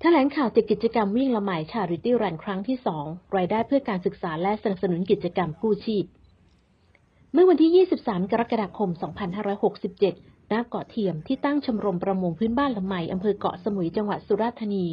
แถลงข่าวจากกิจกรรมวิ่งละไหมชาริตี้รันครั้งที่2รายได้เพื่อการศึกษาและสนับสนุนกิจกรรมกู้ชีพ เมื่อวันที่ 23 กรกฎาคม 2567 ณ เกาะเทียมที่ตั้งชมรมประมงพื้นบ้านละไหมอำเภอเกาะสมุยจังหวัดสุราษฎร์ธานี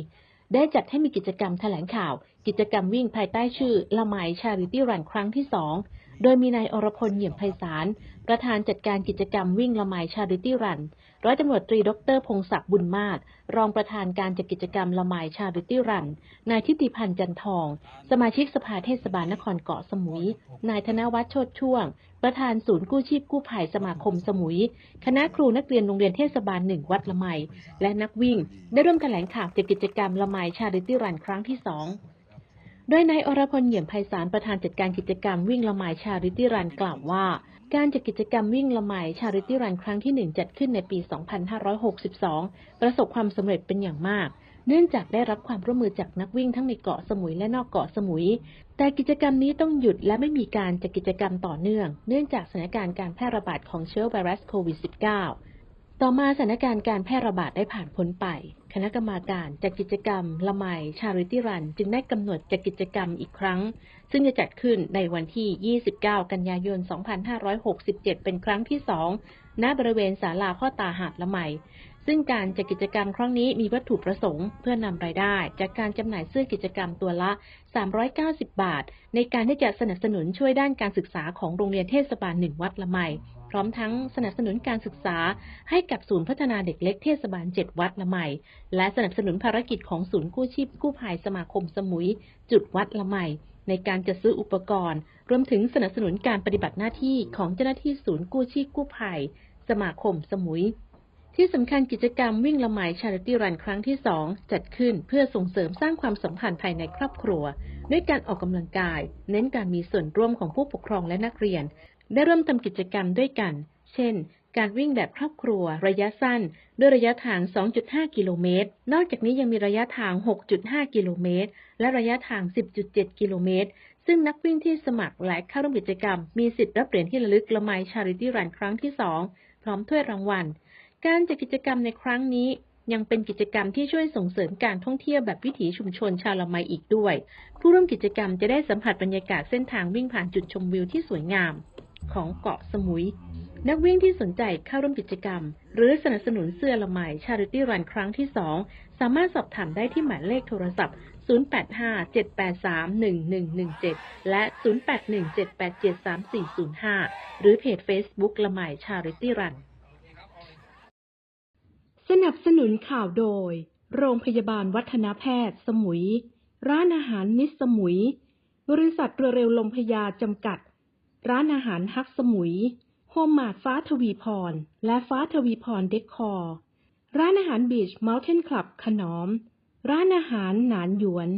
ได้จัดให้มีกิจกรรมแถลงข่าว กิจกรรมวิ่งภายใต้ชื่อละไหมชาริตี้รันครั้งที่2 โดยมีนายอรพลเหยี่ยมไพศาล ประธานจัดการกิจกรรมวิ่งละไมชาริตี้รัน ร้อยตำรวจตรีดรพงศักดิ์บุญมาศ รองประธานการจัดกิจกรรมละไมชาริตี้รัน นายทิติพันธ์จันทอง สมาชิกสภาเทศบาลนครเกาะสมุย นายธนวัฒน์โชดช่วง ประธานศูนย์กู้ชีพกู้ภัยสมาคมสมุย คณะครูนักเรียนโรงเรียนเทศบาลหนึ่งวัดละไมและนักวิ่ง ได้ร่วมแถลงข่าวจากกิจกรรมละไมชาริตี้รันครั้งที่สอง โดยนายอรพลเหยี่ยมไพศาลประธานจัดการกิจกรรมวิ่งละไมชาริตี้รันกล่าวว่า การจัดกิจกรรมวิ่งละไมชาริตี้รันครั้งที่หนึ่งจัดขึ้นในปี 2562 ประสบความสำเร็จเป็นอย่างมากเนื่องจากได้รับความร่วมมือจากนักวิ่งทั้งในเกาะสมุยและนอกเกาะสมุย แต่กิจกรรมนี้ต้องหยุดและไม่มีการจัดกิจกรรมต่อเนื่อง เนื่องจากสถานการณ์การแพร่ระบาดของเชื้อไวรัสโควิด -19 ต่อมาสถานการณ์การแพร่ระบาดได้ผ่านพ้นไป คณะกรรมาการจัดกิจกรรม ละไมชาริตี้รัน จึงได้กำหนดจัดกิจกรรมอีกครั้ง ซึ่งจะจัดขึ้นในวันที่ 29 กันยายน 2567 เป็นครั้งที่2ณบริเวณศาลาพ่อตาหาดละไม ซึ่งการจัดกิจกรรมครั้งนี้มีวัตถุประสงค์เพื่อนำรายได้ จากการจำหน่ายเสื้อกิจกรรมตัวละ 390 บาท ในการที่จะสนับสนุนช่วยด้านการศึกษาของโรงเรียนเทศบาลหนึ่งวัดละไม พร้อมทั้งสนับสนุนการศึกษาให้กับศูนย์พัฒนาเด็กเล็กเทศบาล 7 วัดละไม และสนับสนุนภารกิจของศูนย์กู้ชีพกู้ภัยสมาคมสมุย จุดวัดละไมในการจัดซื้ออุปกรณ์ รวมถึงสนับสนุนการปฏิบัติหน้าที่ของเจ้าหน้าที่ศูนย์กู้ชีพกู้ภัย สมาคมสมุย ที่สำคัญกิจกรรมวิ่งละไมชาริตี้รันครั้งที่ 2 จัดขึ้นเพื่อส่งเสริมสร้างความสัมพันธ์ภายในครอบครัว ด้วยการออกกำลังกาย เน้นการมีส่วนร่วมของผู้ปกครองและนักเรียน ได้เริ่มทำกิจกรรมด้วยกัน เช่น การวิ่งแบบครอบครัว ระยะสั้น ด้วยระยะทาง 2.5 กิโลเมตร นอกจากนี้ยังมีระยะทาง 6.5 กิโลเมตร และระยะทาง 10.7 กิโลเมตรซึ่งนักวิ่งที่สมัครและเข้าร่วมกิจกรรม มีสิทธิ์รับเหรียญที่ระลึกละไมชาริตี้รันครั้งที่ 2 พร้อมถ้วยรางวัล การจัดกิจกรรมในครั้งนี้ยังเป็นกิจกรรมที่ช่วยส่งเสริมการท่องเที่ยวแบบวิถีชุมชนชาวละไมอีกด้วย ผู้ร่วมกิจกรรมจะได้สัมผัสบรรยากาศเส้นทางวิ่งผ่านจุดชมวิวที่สวยงามของเกาะสมุย นักวิ่งที่สนใจเข้าร่วมกิจกรรม หรือสนับสนุนเสื้อละไมชาริตี้รันครั้งที่ 2 สามารถสอบถามได้ที่หมายเลขโทรศัพท์ 0857831117 และ 0817873405 หรือเพจ Facebook ละไมชาริตี้รัน นับสนุนข่าวโดย โรงพยาบาลวัฒนแพทย์ สมุย ร้านอาหารมิสสมุย บริษัทเรือเร็วลมพยาจำกัด ร้านอาหารฮักสมุย โฮมมาดฟ้าทวีพร และฟ้าทวีพรเดคคอร์ ร้านอาหารบีชเมลเทนคลับขนอม ร้านอาหารหนานหยวน